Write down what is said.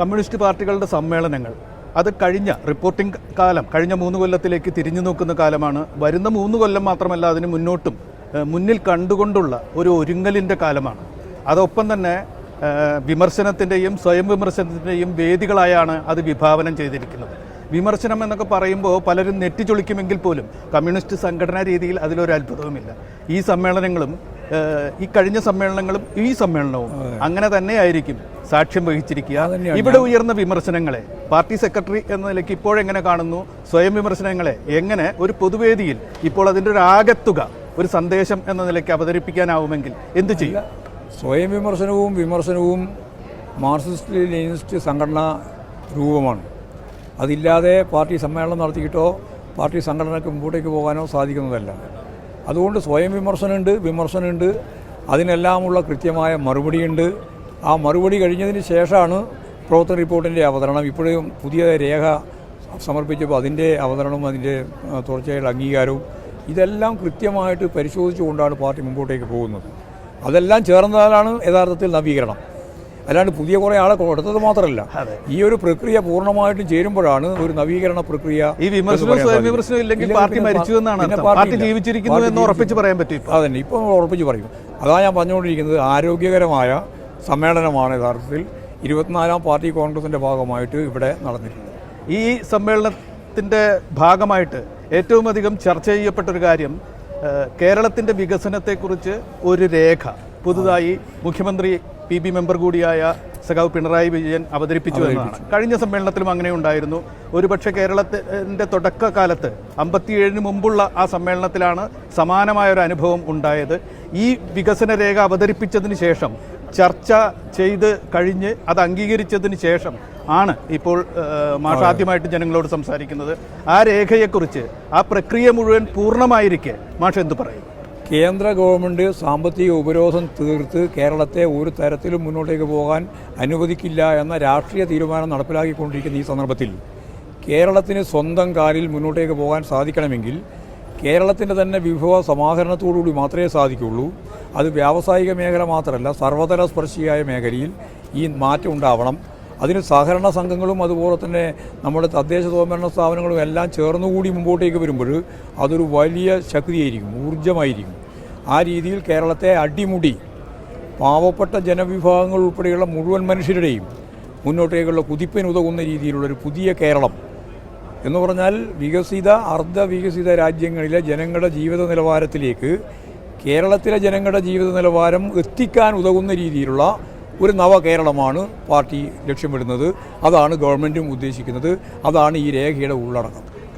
Communist പാർട്ടികളുടെ സമ്മേളനങ്ങൾ. അത് കഴിഞ്ഞ റിപ്പോർട്ടിംഗ് കാലം കഴിഞ്ഞ മൂന്ന് കൊല്ലത്തിലേക്ക് തിരിഞ്ഞു നോക്കുന്ന കാലമാണ്. വരുന്ന മൂന്ന് കൊല്ലം മാത്രമല്ല അതിന് മുന്നോട്ടും മുന്നിൽ കണ്ടുകൊണ്ടുള്ള ഒരു ഒരുങ്ങലിന്റെ കാലമാണ്. അതൊപ്പം തന്നെ വിമർശനത്തിന്റെയും സ്വയം വിമർശനത്തിന്റെയും വേദികളായാണ് അത് വിഭാവനം ചെയ്തിരിക്കുന്നത്. വിമർശനം എന്നൊക്കെ പറയുമ്പോൾ പലരും നെറ്റിച്ചൊളിക്കുമെങ്കിൽ പോലും കമ്മ്യൂണിസ്റ്റ് സംഘടനാ രീതിയിൽ അതിലൊരു അത്ഭുതവുമില്ല ഈ സമ്മേളനങ്ങളും ഈ കഴിഞ്ഞ സമ്മേളനങ്ങളും ഈ സമ്മേളനവും അങ്ങനെ തന്നെ ആയിരിക്കും സാക്ഷ്യം വഹിച്ചിരിക്കുക. ഇവിടെ ഉയർന്ന വിമർശനങ്ങളെ പാർട്ടി സെക്രട്ടറി എന്ന നിലയ്ക്ക് ഇപ്പോഴെങ്ങനെ കാണുന്നു? സ്വയം വിമർശനങ്ങളെ എങ്ങനെ ഒരു പൊതുവേദിയിൽ ഇപ്പോൾ അതിന്റെ ഒരു ആകത്തുക ഒരു സന്ദേശം എന്ന നിലയ്ക്ക് അവതരിപ്പിക്കാനാവുമെങ്കിൽ എന്തു ചെയ്യും? സ്വയം വിമർശനവും വിമർശനവും മാർക്സിസ്റ്റ് ലെനിനിസ്റ്റ് സംഘടന രൂപമാണ്. അതില്ലാതെ പാർട്ടി സമ്മേളനം നടത്തിയിട്ടോ പാർട്ടി സംഘടനയ്ക്ക് മുമ്പോട്ടേക്ക് പോകാനോ സാധിക്കുന്നതല്ല. അതുകൊണ്ട് സ്വയം വിമർശനമുണ്ട് വിമർശനമുണ്ട്. അതിനെല്ലാമുള്ള കൃത്യമായ മറുപടിയുണ്ട്. ആ മറുപടി കഴിഞ്ഞതിന് ശേഷമാണ് പ്രവർത്തന റിപ്പോർട്ടിന്റെ അവതരണം. ഇപ്പോഴും പുതിയ രേഖ സമർപ്പിച്ചപ്പോൾ അതിന്റെ അവതരണവും അതിന്റെ തുടർച്ചയായുള്ള അംഗീകാരവും ഇതെല്ലാം കൃത്യമായിട്ട് പരിശോധിച്ചുകൊണ്ടാണ് പാർട്ടി മുമ്പോട്ടേക്ക് പോകുന്നത്. അതെല്ലാം ചേർന്നതാണ് യഥാർത്ഥത്തിൽ നവീകരണം. അല്ലാണ്ട് പുതിയ കുറേ ആളെ കൊടുത്തത് മാത്രമല്ല. ഈ ഒരു പ്രക്രിയ പൂർണമായിട്ടും ചേരുമ്പോഴാണ് ഒരു നവീകരണ പ്രക്രിയ ഈ വിമർശനം ഇല്ലെങ്കിൽ പാർട്ടി മരിച്ചു എന്നാണ് പാർട്ടി ജീവിച്ചിരിക്കുന്നു എന്ന് ഉറപ്പിച്ച് പറയാൻ പറ്റും. അതന്നെ. ഇപ്പം ഉറപ്പിച്ച് പറയും. അതാ ഞാൻ പറഞ്ഞുകൊണ്ടിരിക്കുന്നത് ആരോഗ്യകരമായ സമ്മേളനമാണ് യഥാർത്ഥത്തിൽ ഇരുപത്തിനാലാം പാർട്ടി കോൺഗ്രസിന്റെ ഭാഗമായിട്ട് ഇവിടെ നടന്നിരുന്നത് ഈ സമ്മേളനത്തിന്റെ ഭാഗമായിട്ട് ഏറ്റവും അധികം ചർച്ച ചെയ്യപ്പെട്ട ഒരു കാര്യം കേരളത്തിന്റെ കേരളത്തിന്റെ വികസനത്തെക്കുറിച്ച് ഒരു രേഖ പുതുതായി മുഖ്യമന്ത്രി പി ബി മെമ്പർ കൂടിയായ സഖാവ് പിണറായി വിജയൻ അവതരിപ്പിച്ചു എന്നതാണ് കഴിഞ്ഞ സമ്മേളനത്തിലും അങ്ങനെ ഉണ്ടായിരുന്നു. ഒരുപക്ഷെ കേരളത്തിന്റെ തുടക്കകാലത്ത് അമ്പത്തിയേഴിന് മുമ്പുള്ള ആ സമ്മേളനത്തിലാണ് സമാനമായ ഒരു അനുഭവം ഉണ്ടായത്. ഈ വികസന രേഖ അവതരിപ്പിച്ചതിന് ശേഷം ചർച്ച ചെയ്ത് കഴിഞ്ഞ് അത് അംഗീകരിച്ചതിന് ശേഷം ആണ് ഇപ്പോൾ മാഷാദ്യമായിട്ട് മാഷ് ആദ്യമായിട്ട് ജനങ്ങളോട് സംസാരിക്കുന്നത്. ആ രേഖയെക്കുറിച്ച് ആ പ്രക്രിയ മുഴുവൻ പൂർണമായിരിക്കെ മാഷ് എന്തു പറയും? കേന്ദ്ര ഗവൺമെന്റ് സാമ്പത്തിക ഉപരോധം തീർത്ത് കേരളത്തെ ഒരു തരത്തിലും മുന്നോട്ടേക്ക് പോകാൻ അനുവദിക്കില്ല എന്ന രാഷ്ട്രീയ തീരുമാനം നടപ്പിലാക്കിക്കൊണ്ടിരിക്കുന്ന ഈ സന്ദർഭത്തിൽ കേരളത്തിന് സ്വന്തം കാലിൽ മുന്നോട്ടേക്ക് പോകാൻ സാധിക്കണമെങ്കിൽ കേരളത്തിന്റെ തന്നെ വിഭവ സമാഹരണത്തോടുകൂടി മാത്രമേ സാധിക്കുള്ളൂ അത് വ്യാവസായിക മേഖല മാത്രമല്ല സർവതല സ്പർശിയായ മേഖലയിൽ ഈ മാറ്റം ഉണ്ടാവണം. അതിന് സഹകരണ സംഘങ്ങളും അതുപോലെ തന്നെ നമ്മുടെ തദ്ദേശ സ്വയംഭരണ സ്ഥാപനങ്ങളും എല്ലാം ചേർന്നുകൂടി മുമ്പോട്ടേക്ക് വരുമ്പോൾ അതൊരു വലിയ ശക്തിയായിരിക്കും ഊർജമായിരിക്കും ആ രീതിയിൽ കേരളത്തെ അടിമുടി പാവപ്പെട്ട ജനവിഭാഗങ്ങൾ ഉൾപ്പെടെയുള്ള മുഴുവൻ മനുഷ്യരുടെയും മുന്നോട്ടേക്കുള്ള കുതിപ്പിനുതകുന്ന രീതിയിലുള്ളൊരു പുതിയ കേരളം എന്ന് പറഞ്ഞാൽ വികസിത അർദ്ധ വികസിത രാജ്യങ്ങളിലെ ജനങ്ങളുടെ ജീവിത നിലവാരത്തിലേക്ക് കേരളത്തിലെ ജനങ്ങളുടെ ജീവിത നിലവാരം എത്തിക്കാൻ ഉതകുന്ന രീതിയിലുള്ള ഒരു നവ കേരളമാണ് പാർട്ടി ലക്ഷ്യമിടുന്നത്. അതാണ് ഗവൺമെന്റും ഉദ്ദേശിക്കുന്നത്. അതാണ് ഈ രേഖയുടെ ഉള്ളടക്കം.